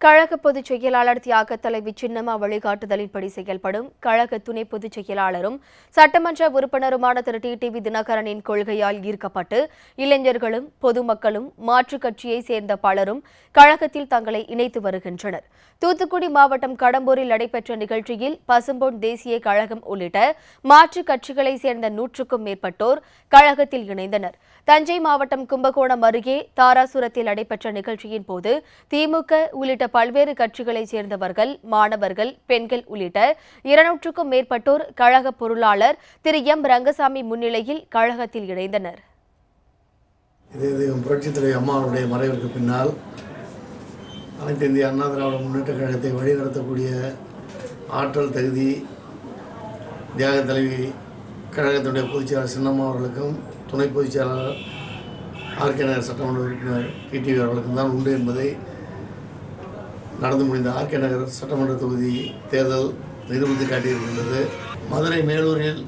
கழக பொதுச் செயலாளர் தியாக தலைவி சின்னம்மா வழிகாட்டுதலின்படி செயல்படும் கழக துணை பொதுச் செயலாளரும் சட்டமன்ற உறுப்பினருமான திரு. டிடிவி தினகரனின் கொள்கையால் ஈர்க்கப்பட்டு இளைஞர்களும் பொதுமக்களும் மாற்றுக் கட்சியைச் சேர்ந்த பலரும் கழகத்தில் தங்களை இணைத்து வருகின்றனர். தூத்துக்குடி மாவட்டம் கடம்பூரில் நடைபெற்ற நிகழ்ச்சியில் பசும்பொன் தேசிய கழகம் உள்ளிட்ட மாற்றுக் கட்சிகளைச் சேர்ந்த நூற்றுக்கும் மேற்பட்டோர் கழகத்தில் இணைந்தனர். தஞ்சை மாவட்டம் கும்பகோணம் அருகே தாராசுரத்தில் நடைபெற்ற நிகழ்ச்சியின் போது திமுக உள்ளிட்ட பல்வேறு கட்சிகளைச் சேர்ந்தவர்கள் மாணவர்கள் பெண்கள் உள்ளிட்ட இருநூற்றுக்கும் மேற்பட்டோர் கழக பொருளாளர் திரு. எம். ரங்கசாமி முன்னிலையில் கழகத்தில் இணைந்தனர். இது அம்மாவுடைய மறைவிற்கு பின்னால் அனைத்து இந்திய அண்ணா திராவிட முன்னேற்ற கழகத்தை வழிநடத்தக்கூடிய ஆற்றல் தகுதி தியாக தலைவி கழகத்தினுடைய பொதுச்செயலாளர் சின்னம்மா அவர்களுக்கும் துணை பொதுச்செயலாளர் ஆர்கே நகர் சட்டமன்ற உறுப்பினர் டிடிவி அவர்களுக்கும் தான் உண்டு என்பதை நடந்து முடிந்த ஆர்கே நகர் சட்டமன்ற தொகுதி தேர்தல் நிரூபித்து காட்டியிருக்கின்றது. மதுரை மேலூரில்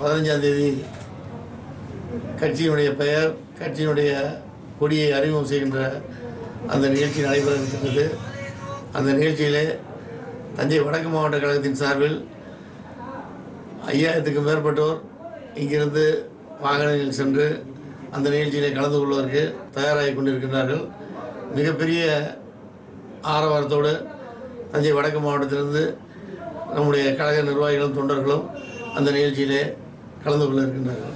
பதினஞ்சாம் தேதி கட்சியினுடைய பெயர் கட்சியினுடைய கொடியை அறிமுகம் செய்கின்ற அந்த நிகழ்ச்சி நடைபெற இருக்கின்றது அந்த நிகழ்ச்சியிலே தஞ்சை வடக்கு மாவட்ட கழகத்தின் சார்பில் ஐயாயிரத்துக்கும் மேற்பட்டோர் இங்கிருந்து வாகனங்களில் சென்று அந்த நிகழ்ச்சியிலே கலந்து கொள்வதற்கு தயாராகி கொண்டிருக்கின்றார்கள். மிகப்பெரிய ஆரவாரத்தோடு தஞ்சை வடக்கு மாவட்டத்திலிருந்து நம்முடைய கழக நிர்வாகிகளும் தொண்டர்களும் அந்த நிகழ்ச்சியிலே கலந்து கொள்ள இருக்கின்றார்கள்.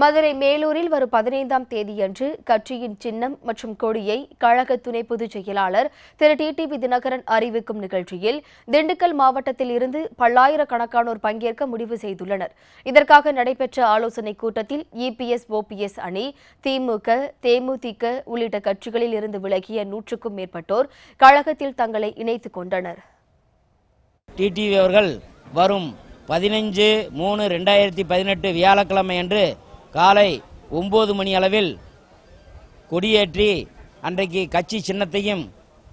மதுரை மேலூரில் வரும் பதினைந்தாம் தேதியன்று கட்சியின் சின்னம் மற்றும் கொடியை கழக துணை பொதுச் செயலாளர் திரு டிடிபி தினகரன் அறிவிக்கும் நிகழ்ச்சியில் திண்டுக்கல் மாவட்டத்தில் இருந்து பல்லாயிரக்கணக்கானோர் பங்கேற்க முடிவு செய்துள்ளனர். இதற்காக நடைபெற்ற ஆலோசனைக் கூட்டத்தில் இபிஎஸ் ஓபிஎஸ் அணி திமுக தேமுதிக உள்ளிட்ட கட்சிகளில் இருந்து விலகிய நூற்றுக்கும் மேற்பட்டோர் கழகத்தில் தங்களை இணைத்துக் கொண்டனர். டிடிவி அவர்கள் வரும் பதினஞ்சு மூணு ரெண்டாயிரத்தி பதினெட்டு வியாழக்கிழமை அன்று காலை ஒம்பது மணி அளவில் கொடியேற்றி அன்றைக்கு கட்சி சின்னத்தையும்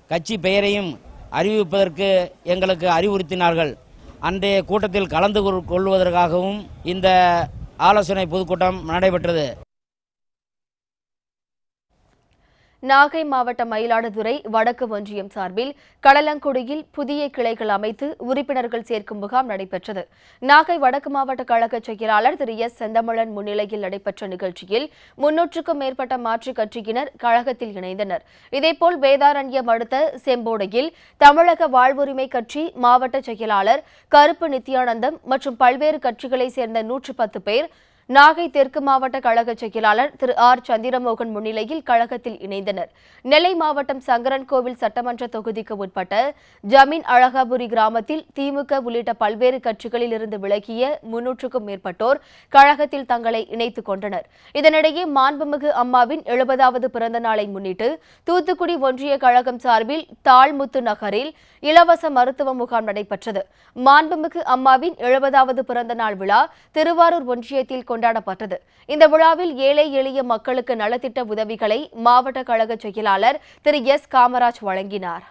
கட்சி பெயரையும் அறிவிப்பதற்கு எங்களுக்கு அறிவுறுத்தினார்கள். அன்றைய கூட்டத்தில் கலந்து கொள்- கொள்வதற்காகவும் இந்த ஆலோசனை பொதுக்கூட்டம் நடைபெற்றது. நாகை மாவட்ட மயிலாடுதுறை வடக்கு ஒன்றியம் சார்பில் கடலங்குடியில் புதிய கிளைகள் அமைத்து உறுப்பினர்கள் சேர்க்கும் முகாம் நடைபெற்றது. நாகை வடக்கு மாவட்ட கழக செயலாளர் திரு எஸ். செந்தமிழன் முன்னிலையில் நடைபெற்ற நிகழ்ச்சியில் முன்னூற்றுக்கும் மேற்பட்ட மாற்றுக் கட்சியினர் கழகத்தில் இணைந்தனர். இதேபோல் வேதாரண்யம் அடுத்த செம்போடையில் தமிழக வாழ்வுரிமை கட்சி மாவட்ட செயலாளர் கருப்பு நித்யானந்தம் மற்றும் பல்வேறு கட்சிகளைச் சேர்ந்த நூற்று பத்து பேர் நாகை தெற்கு மாவட்ட கழக செயலாளர் திரு ஆர் சந்திரமோகன் முன்னிலையில் கழகத்தில் இணைந்தனர். நெல்லை மாவட்டம் சங்கரன்கோவில் சட்டமன்ற தொகுதிக்கு உட்பட்ட ஜமீன் அழகாபுரி கிராமத்தில் திமுக உள்ளிட்ட பல்வேறு கட்சிகளில் இருந்து விலகிய முன்னூற்றுக்கும் மேற்பட்டோர் கழகத்தில் தங்களை இணைத்துக் கொண்டனர். இதனிடையே மாண்புமிகு அம்மாவின் எழுபதாவது பிறந்த நாளை முன்னிட்டு தூத்துக்குடி ஒன்றிய கழகம் சார்பில் தாழ்முத்து நகரில் இலவச மருத்துவ முகாம் நடைபெற்றது. மாண்புமிகு அம்மாவின் எழுபதாவது பிறந்த நாள் விழா திருவாரூர் ஒன்றியத்தில் கொண்டாடப்பட்டது. இந்த விழாவில் ஏழை எளிய மக்களுக்கு நலத்திட்ட உதவிகளை மாவட்ட கழக செயலாளர் திரு எஸ். காமராஜ் வழங்கினார்.